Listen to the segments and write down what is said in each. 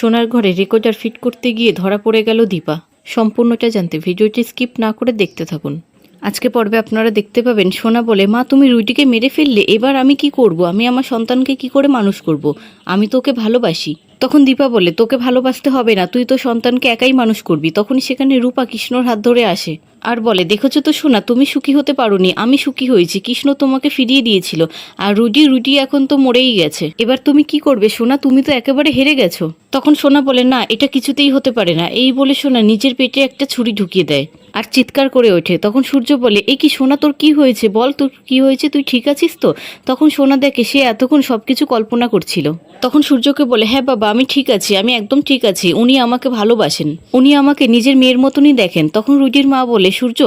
সোনার ঘরে recorder fit করতে গিয়ে ধরা পড়ে গেল দীপা। সম্পূর্ণটা জানতে ভিডিওটি স্কিপ না করে দেখতে থাকুন। আজকে পর্বে আপনারা দেখতে পাবেন সোনা বলে, মা, তুমি রুটিকে মেরে ফেললে, এবার আমি কি করব? আমি আমার সন্তানকে কি করে মানুষ করব? আমি তোকে ভালোবাসি। তখন দীপা বলে, তোকে ভালোবাসতে হবে না, তুই তো সন্তানকে একাই মানুষ করবি। তখনই সেখানে রূপা কৃষ্ণর হাত ধরে আসে। আর বলে, দেখেছ তো শোনা তুমি সুখী হতে পারোনি, আমি সুখী হয়েছি, কৃষ্ণ তোমাকে ফিরিয়ে দিয়েছিল, আর রুডি রুটি এখন তো মরেই গেছে। এবার তুমি কি করবে সোনা, তুমি তো একেবারে হেরে গেছো। তখন সোনা বলে, না, এটা কিছুতেই হতে পারে না। এই বলে সোনা নিজের পেটে একটা ছুরি ঢুকিয়ে দেয় আর চিৎকার করে ওঠে। তখন সূর্য বলে, এ কি সোনা, তোর কি হয়েছে? বল তোর কি হয়েছে, তুই ঠিক আছিস তো? তখন সোনা দেখে সে এতক্ষণ সব কিছু কল্পনা করছিল। তখন সূর্যকে বলে হ্যাঁ বাবা, আমি ঠিক আছি, আমি একদম ঠিক আছি, উনি আমাকে ভালোবাসেন, উনি আমাকে নিজের মেয়ের মতনই দেখেন। তখন রুডির মা বলে সূর্য,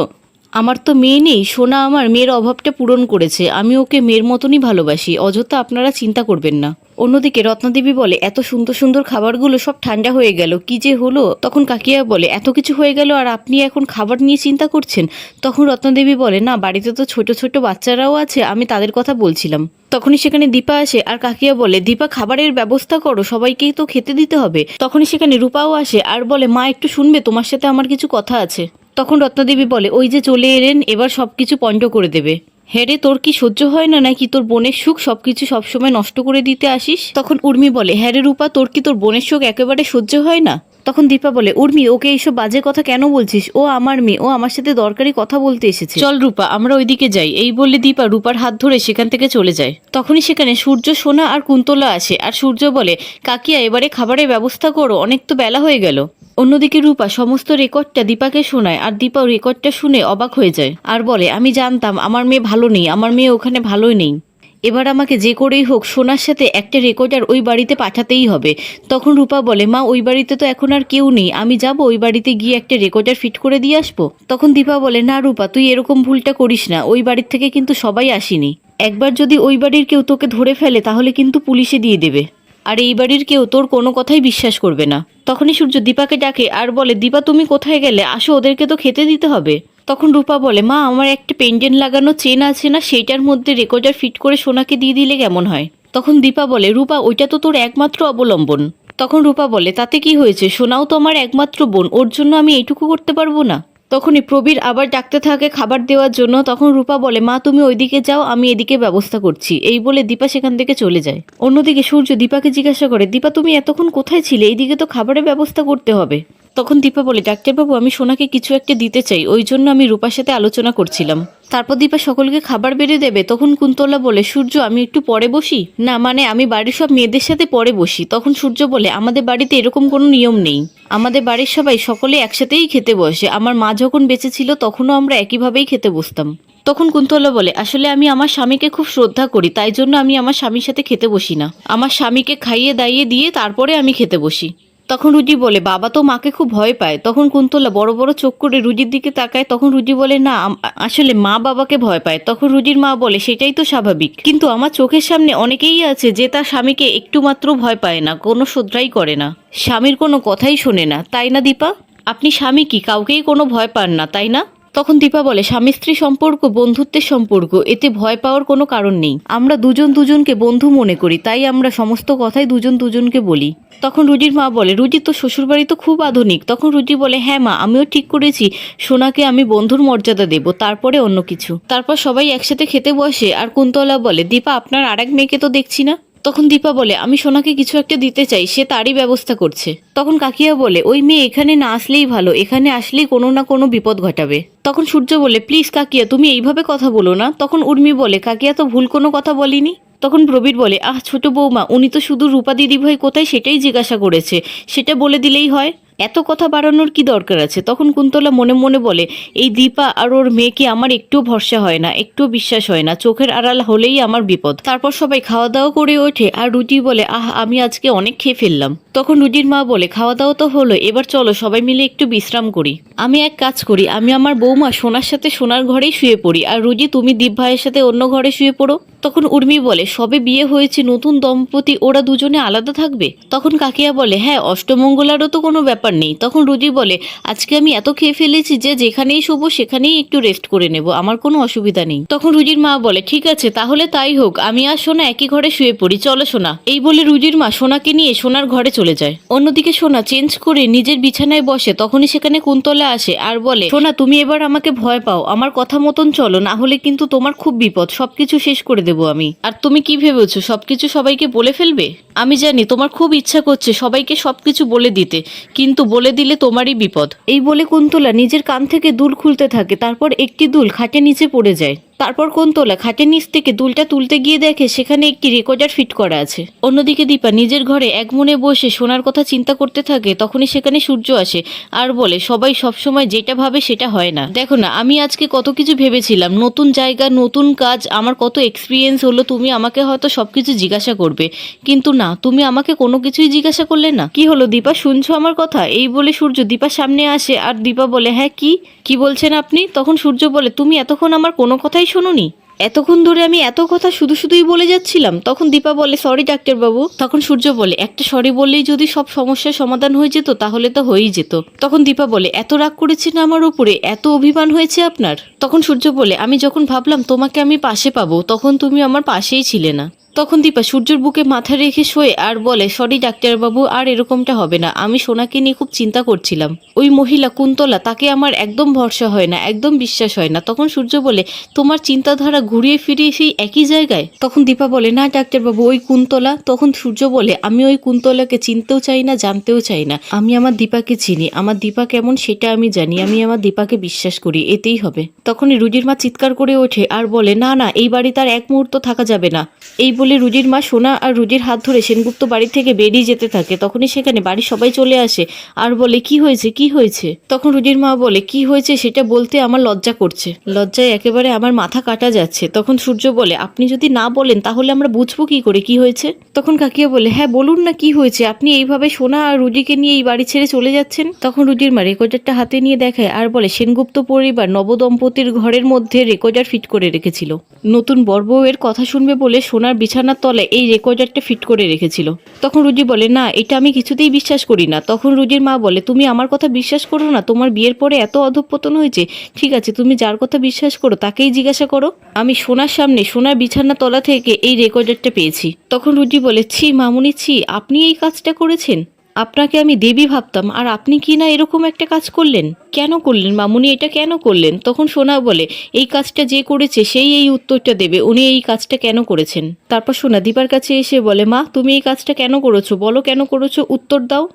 আমার তো মেয়ে নেই, সোনা আমার মেয়ের অভাবটা পূরণ করেছে, আমি ওকে মেয়ের মতনই ভালোবাসি, অযথা আপনারা চিন্তা করবেন না। অন্যদিকে রত্নাদেবী বলে, এত সুন্দর সুন্দর খাবারগুলো সব ঠান্ডা হয়ে গেল, কি যে হলো? তখন কাকিয়া বলে, এত কিছু হয়ে গেল আর আপনি এখন খাবার নিয়ে চিন্তা করছেন? তখন রত্নাদেবী বলে, না, বাড়িতে তো ছোট ছোট বাচ্চারাও আছে, আমি তাদের কথা বলছিলাম। তখনই সেখানে দীপা আসে, আর কাকিয়া বলে, দীপা খাবারের ব্যবস্থা করো, সবাইকেই তো খেতে দিতে হবে। তখনই সেখানে রূপাও আসে, আর বলে, মা, একটু শুনবে, তোমার সাথে আমার কিছু কথা আছে। তখন রত্নাদেবী বলে, ওই যে চলে এলেন, এবার সবকিছু পণ্ড করে দেবে। হেরে তোর কি সহ্য হয় না নাকি তোর বোনের সুখ? সবকিছু সবসময় নষ্ট করে দিতে আসিস? তখন উর্মি বলে হ্যারে রূপা, তোর কি তোর বোনের সুখ একেবারে সহ্য হয় না? তখন দীপা বলে, উর্মি, ওকে এইসব বাজে কথা কেন বলছিস? ও আমার মেয়ে, ও আমার সাথে দরকারি কথা বলতে এসেছে। চল রূপা, আমরা ওইদিকে যাই। এই বললে দীপা রূপার হাত ধরে সেখান থেকে চলে যায়। তখনই সেখানে সূর্য, সোনা আর কুন্তলা আসে। আর সূর্য বলে, কাকিয়া, এবারে খাবারের ব্যবস্থা করো, অনেক তো বেলা হয়ে গেল। অন্যদিকে রূপা সমস্ত রেকর্ডটা দীপাকে শোনায় আর দীপা রেকর্ডটা শুনে অবাক হয়ে যায়। আর বলে, আমি জানতাম, আমার মেয়ে ভালো নেই, আমার মেয়ে ওখানে ভালোই নেই। এবার আমাকে যে করেই হোক, সোনার সাথে একটা রেকর্ডার ওই বাড়িতে পাঠাতেই হবে। তখন রূপা বলে, মা, ওই বাড়িতে তো এখন আর কেউ নেই, আমি যাব, ওই বাড়িতে গিয়ে একটা রেকর্ডার ফিট করে দিয়ে আসব? তখন দীপা বলে, না রূপা, তুই এরকম ভুলটা করিস না, ওই বাড়ির থেকে কিন্তু সবাই আসেনি। একবার যদি ওই বাড়ির কেউ তোকে ধরে ফেলে, তাহলে কিন্তু পুলিশে দিয়ে দেবে। আর এই বাড়ির কেউ তোর কোনো কথাই বিশ্বাস করবে না। তখনই সূর্য দীপাকে ডাকে আর বলে, দীপা, তুমি কোথায় গেলে? আসো, ওদেরকে তো খেতে দিতে হবে। তখন রূপা বলে, মা, আমার একটা পেন্ডেন্ট লাগানো চেন আছে না, সেইটার মধ্যে রেকর্ডার ফিট করে সোনাকে দিয়ে দিলে কেমন হয়? তখন দীপা বলে, রূপা, ওইটা তো তোর একমাত্র অবলম্বন। তখন রূপা বলে, তাতে কি হয়েছে? সোনাও তো আমার একমাত্র বোন, ওর জন্য আমি এইটুকু করতে পারব না? তখনই প্রবীর আবার ডাকতে থাকে খাবার দেওয়ার জন্য। তখন রূপা বলে, মা, তুমি ওইদিকে যাও, আমি এদিকে ব্যবস্থা করছি। এই বলে দীপা সেখান থেকে চলে যায়। অন্যদিকে সূর্য দীপাকে জিজ্ঞাসা করে, দীপা, তুমি এতক্ষণ কোথায় ছিলে? এইদিকে তো খাবারের ব্যবস্থা করতে হবে। তখন দীপা বলে, ডাক্তারবাবু, আমি সোনাকে কিছু একটা দিতে চাই। ওই জন্য আমি রূপার সাথে আলোচনা করছিলাম। তারপর দীপা সকলকে খাবার বেড়ে দেবে। তখন কুন্তলা বলে, সূর্য, আমি একটু পরে বসি? না মানে আমি বাড়ির সব মেয়েদের সাথে পরে বসি। তখন সূর্য বলে, আমাদের বাড়িতে এরকম কোনো নিয়ম নেই। আমাদের বাড়ির সবাই সকলে একসাথেই খেতে বসে। আমার মা যখন বেঁচে ছিল, তখনও আমরা একইভাবেই খেতে বসতাম। তখন কুন্তলা বলে, আসলে আমি আমার স্বামীকে খুব শ্রদ্ধা করি, তাই জন্য আমি আমার স্বামীর সাথে খেতে বসি না। আমার স্বামীকে খাইয়ে দাইয়ে দিয়ে তারপরে আমি খেতে বসি। তখন রুজি বলে, বাবা তো মাকে খুব ভয় পায়। তখন কুন্তলা বড় বড় চোখ করে রুজির দিকে তাকায়। তখন রুজি বলে, না আসলে মা বাবাকে ভয় পায়। তখন রুজির মা বলে, সেটাই তো স্বাভাবিক। কিন্তু আমার চোখের সামনে অনেকেই আছে যে তার স্বামীকে একটু মাত্র ভয় পায় না, কোনো শ্রদ্ধাই করে না। স্বামীর কোনো কথাই শোনে না। তাই না, দীপা? আপনি স্বামী কি? কাউকেই কোনো ভয় পান না, তাই না? তখন দীপা বলে, স্বামী স্ত্রী সম্পর্ক, বন্ধুত্বের সম্পর্ক, এতে ভয় পাওয়ার কোনো কারণ নেই। আমরা দুজন দুজনকে বন্ধু মনে করি, তাই আমরা সমস্ত কথাই দুজন দুজনকে বলি। তখন রুজির মা বলে রুজি তো শ্বশুরবাড়ি তো খুব আধুনিক। তখন রুজি বলে হ্যাঁ মা, আমিও ঠিক করেছি। সোনাকে আমি বন্ধুর মর্যাদা দেব, তারপরে অন্য কিছু। তারপর সবাই একসাথে খেতে বসে, আর কুন্তলা বলে, দীপা, আপনার আরেক মেয়েকে তো দেখছি না। তখন দীপা বলে, আমি সোনাকে কিছু একটা দিতে চাই, সে তারই ব্যবস্থা করছে। তখন কাকিয়া বলে, ওই মেয়ে এখানে না আসলেই ভালো, এখানে আসলেই কোনো না কোনো বিপদ ঘটাবে। তখন সূর্য বলে, প্লিজ কাকিয়া, তুমি এইভাবে কথা বলো না। তখন উর্মি বলে, কাকিয়া তো ভুল কোনো কথা বলিনি? তখন প্রবীর বলে, আহ, ছোট বৌমা, উনি তো শুধু রূপা দিদিভাই কোথায় সেটাই জিজ্ঞাসা করেছে, সেটা বলে দিলেই হয়। এত কথা বাড়ানোর কি দরকার আছে? তখন কুন্তলা মনে মনে বলে, এই দীপা আর ওর মেয়েকে আমার একটুও ভরসা হয় না একটুও বিশ্বাস হয় না, চোখের আড়াল হলেই আমার বিপদ। তারপর সবাই খাওয়া দাওয়া করে ওঠে আর রুটি বলে, আহ, আমি আজকে অনেক খেয়ে ফেললাম। তখন রুটির মা বলে খাওয়া দাওয়া তো হলো, এবার চলো সবাই মিলে একটু বিশ্রাম করি। আমি এক কাজ করি, আমি আমার বৌমা সোনার সাথে সোনার ঘরেই শুয়ে পড়ি, আর রুজি তুমি দীপ ভাইয়ের সাথে অন্য ঘরে শুয়ে পড়ো। তখন উর্মি বলে, সবে বিয়ে হয়েছে, নতুন দম্পতি, ওরা দুজনে আলাদা থাকবে? তখন কাকিয়া বলে হ্যাঁ অষ্টমঙ্গলারও তো কোনো ব্যাপার ব্যাপার নেই। তখন রুজি বলে, আজকে আমি এত খেয়ে ফেলেছি যে যেখানেই শোবো সেখানেই একটু রেস্ট করে নেব, আমার কোনো অসুবিধা নেই। তখন রুজির মা বলে, ঠিক আছে, তাহলে তাই হোক, আমি আর সোনা একই ঘরে শুয়ে পড়ি, চলো সোনা। এই বলে রুজির মা সোনাকে নিয়ে সোনার ঘরে চলে যায়। অন্যদিকে সোনা চেঞ্জ করে নিজের বিছানায় বসে, তখনই সেখানে কুন্তলা আসে আর বলে, সোনা, তুমি এবার আমাকে ভয় পাও, আমার কথা মতন চলো, না হলে কিন্তু তোমার খুব বিপদ, সবকিছু শেষ করে দেবো আমি। আর তুমি কি ভেবেছো, সবকিছু সবাইকে বলে ফেলবে? আমি জানি, তোমার খুব ইচ্ছা করছে সবাইকে সবকিছু বলে দিতে, কিন্তু বলে দিলে তোমারই বিপদ। এই বলে কুন্তলা নিজের কান থেকে দুল খুলতে থাকে, তারপর একটি দুল খাটে নিচে পড়ে যায়। তারপর কুন্তলা খাটের নিচ থেকে দুলটা তুলতে গিয়ে দেখে সেখানে একটি রেকর্ডার ফিট করা আছে। অন্যদিকে দীপা নিজের ঘরে এক মনে বসে সোনার কথা চিন্তা করতে থাকে, তখনই সেখানে সূর্য আসে আর বলে, সবাই সবসময় যেটা ভাবে সেটা হয় না। দেখো না, আমি আজকে কত কিছু ভেবেছিলাম, নতুন জায়গা, নতুন কাজ, আমার কত এক্সপিরিয়েন্স হলো, তুমি আমাকে হয়তো সবকিছু জিজ্ঞাসা করবে। কিন্তু না, তুমি আমাকে কোনো কিছুই জিজ্ঞাসা করলে না। কি হলো দীপা, শুনছো আমার কথা? এই বলে সূর্য দীপার সামনে আসে আর দীপা বলে হ্যাঁ কি? কি বলছেন আপনি? তখন সূর্য বলে, তুমি এতক্ষণ আমার কোনো কথাই শোনোনি? এতক্ষণ ধরে আমি এত কথা শুধু শুধুই বলে যাচ্ছিলাম, তখন দীপা বলে সরি ডাক্তারবাবু। তখন সূর্য বলে, একটা সরি বললেই যদি সব সমস্যার সমাধান হয়ে যেত, তাহলে তো হয়েই যেত। তখন দীপা বলে, এত রাগ করেছেন আমার উপরে, এত অভিমান হয়েছে আপনার? তখন সূর্য বলে, আমি যখন ভাবলাম তোমাকে আমি পাশে পাবো, তখন তুমি আমার পাশেই ছিলে না। তখন দীপা সূর্যর বুকে মাথা রেখে শোয়ে আর বলে, সরি ডাক্তারবাবু, আর এরকমটা হবে না। আমি সোনাকে নিয়ে খুব চিন্তা করছিলাম। ওই মহিলা কুন্তলা, তাকে আমার একদম ভরসা হয় না, একদম বিশ্বাস হয় না। তখন সূর্য বলে, তোমার চিন্তাধারা ঘুরিয়ে ফিরিয়ে সেই একই জায়গায়? তখন দীপা বলে, না ডাক্তারবাবু, ওই কুন্তলা। তখন সূর্য বলে, আমি ওই কুন্তলাকে চিনতেও চাই না, জানতেও চাই না। আমি আমার দীপাকে চিনি। আমার দীপা কেমন সেটা আমি জানি। আমি আমার দীপাকে বিশ্বাস করি। এতেই হবে। তখনই রুজির মা চিৎকার করে ওঠে আর বলে, না না, এই বাড়ি তার এক মুহূর্ত থাকা যাবে না। এই বলে রুজির মা সোনা আর রুজির হাত ধরে সেনগুপ্ত বাড়ি থেকে বেরিয়ে যেতে থাকে। তখনই সেখানে বাড়ির সবাই চলে আসে আর বলে, কি হয়েছে? কি হয়েছে? তখন রুজির মা বলে, কি হয়েছে সেটা বলতে আমার লজ্জা করছে। লজ্জায় একেবারে আমার মাথা কাটা যাচ্ছে। তখন সূর্য বলে, আপনি যদি না বলেন তাহলে আমরা বুঝব কি করে? কি হয়েছে? তখন কাকিয়া বলে হ্যাঁ বলুন না কি হয়েছে? আপনি এইভাবে সোনা আর রুজিকে নিয়ে এই বাড়ি ছেড়ে চলে যাচ্ছেন? তখন রুজির মা রেকর্ডারটা হাতে নিয়ে দেখায় আর বলে, সেনগুপ্ত পরিবার নবদম্পতির ঘরের মধ্যে রেকর্ডার ফিট করে রেখেছিল। নতুন বরবউয়ের কথা শুনবে বলে সোনার বিছানার তলায় এই রেকর্ডারটা ফিট করে রেখেছিল। তখন রুজি বলে, না, এটা আমি কিছুতেই বিশ্বাস করি না। তখন রুজির মা বলে, তুমি আমার কথা বিশ্বাস করো না, তোমার বিয়ের পরে এত অধঃপতন হয়েছে। ঠিক আছে, তুমি যার কথা বিশ্বাস করো তাকেই জিজ্ঞাসা করো। আমি সোনার সামনে, সোনার বিছানা তলা থেকে এই রেকর্ডারটা পেয়েছি। তখন রুজি বলে, ছি, মামুনি, ছি, আপনি এই কাজটা করেছেন? আপনাকে আমি দেবী ভাবতাম, আর আপনি কি না এরকম একটা কাজ করলেন? কেন করলেন? মামুনি, এটা কেন করলেন? তখন সোনা বলে, এই কাজটা যে করেছে সেই এই উত্তরটা দেবে, উনি এই কাজটা কেন করেছেন? তারপর সোনা দীপার কাছে এসে বলে, মা, তুমি এই কাজটা কেন করেছ? বলো কেন করেছ? উত্তর দাও।